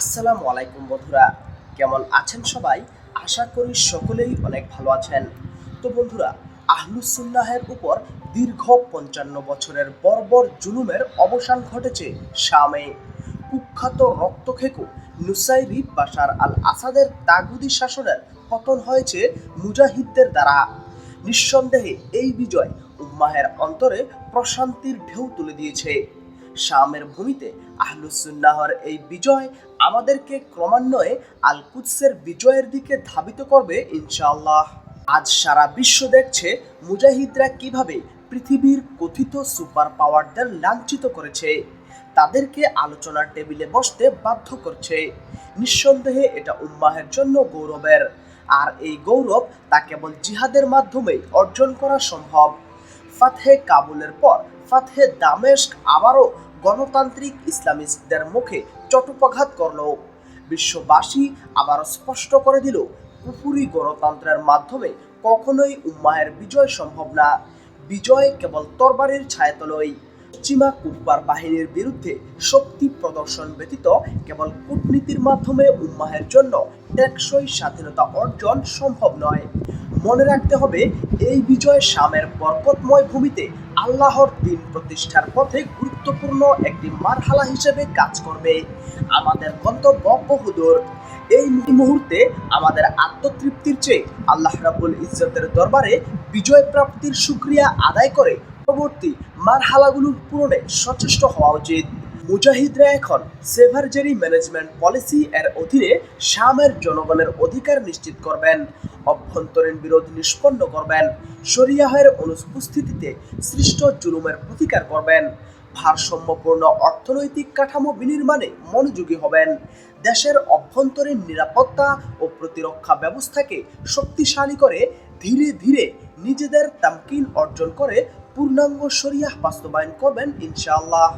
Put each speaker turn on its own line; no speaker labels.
আসসালামু আলাইকুম বন্ধুরা, কেমন আছেন সবাই? আশা করি সকলেই অনেক ভালো আছেন। তো বন্ধুরা আহলুসুল্লাহের উপর দীর্ঘ পঞ্চান্ন বছরের বর্বর জুলুমের অবসান ঘটেছে শামে। কুখ্যাত রক্তখেকু নুসাইরি বাশার আল আসাদের তাগুদি শাসনের পতন হয়েছে মুজাহিদদের দ্বারা। নিঃসন্দেহে এই বিজয় উম্মাহের অন্তরে প্রশান্তির ঢেউ তুলে দিয়েছে। শামের ভূমিতে আহলুসুন্নাহর এই বিজয় আমাদেরকে ক্রমান্বয়ে আল কুদসের বিজয়ের দিকে ধাবিত করবে ইনশাআল্লাহ। আজ সারা বিশ্ব দেখছে মুজাহিদরা কীভাবে পৃথিবীর কথিত সুপার পাওয়ারদের লাঞ্ছিত করেছে। তাদেরকে আলোচনার টেবিলে বসতে বাধ্য করছে। নিঃসন্দেহে এটা উম্মাহের জন্য গৌরবের। আর এই গৌরব তা কেবল জিহাদের মাধ্যমেই অর্জন করা সম্ভব। ফাতহে কাবুলের পর ফাতহে দামেস্ক আবারও গণতান্ত্রিক ইসলামিস্টদের মুখে চটুপাঘাত করল। বিশ্ববাসী আবারও স্পষ্ট করে দিল, কুফুরি গণতন্ত্রের মাধ্যমে কখনোই উম্মাহের বিজয় সম্ভব না। বিজয় কেবল তরবারের ছায়াতলই পশ্চিমা কুফবার বাহিনীর বিরুদ্ধে শক্তি প্রদর্শন ব্যতীত কেবল কূটনীতির মাধ্যমে উম্মাহের জন্য টেকসই স্বাধীনতা অর্জন সম্ভব নয়। মনে রাখতে হবে, এই বিজয় শামের বরকতময় ভূমিতে আল্লাহর দিন প্রতিষ্ঠার পথে গুরুত্বপূর্ণ একটি মারহালা হিসেবে কাজ করবে। আমাদের গন্তব্য বহুদূর। এই মুহূর্তে আমাদের আত্মতৃপ্তির চেয়ে আল্লাহ রাবুল ইজ্জতের দরবারে বিজয় প্রাপ্তির সুক্রিয়া আদায় করে পরবর্তী মারহালাগুলোর পূরণে সচেষ্ট হওয়া উচিত। মুজাহিদরা এখন সেভারজারি ম্যানেজমেন্ট পলিসি এর অধীনে শামের জনগণের অধিকার নিশ্চিত করবেন, অভ্যন্তরীণ বিরোধ নিষ্পন্ন করবেন, শরিয়াহের অনুপস্থিতিতে সৃষ্ট জুলুমের প্রতিকার করবেন, ভারসাম্যপূর্ণ অর্থনৈতিক কাঠামো বিনির্মাণে মনোযোগী হবেন, দেশের অভ্যন্তরীণ নিরাপত্তা ও প্রতিরক্ষা ব্যবস্থাকে শক্তিশালী করে ধীরে ধীরে নিজেদের তামকিন অর্জন করে পূর্ণাঙ্গ শরিয়াহ বাস্তবায়ন করবেন ইনশাআল্লাহ।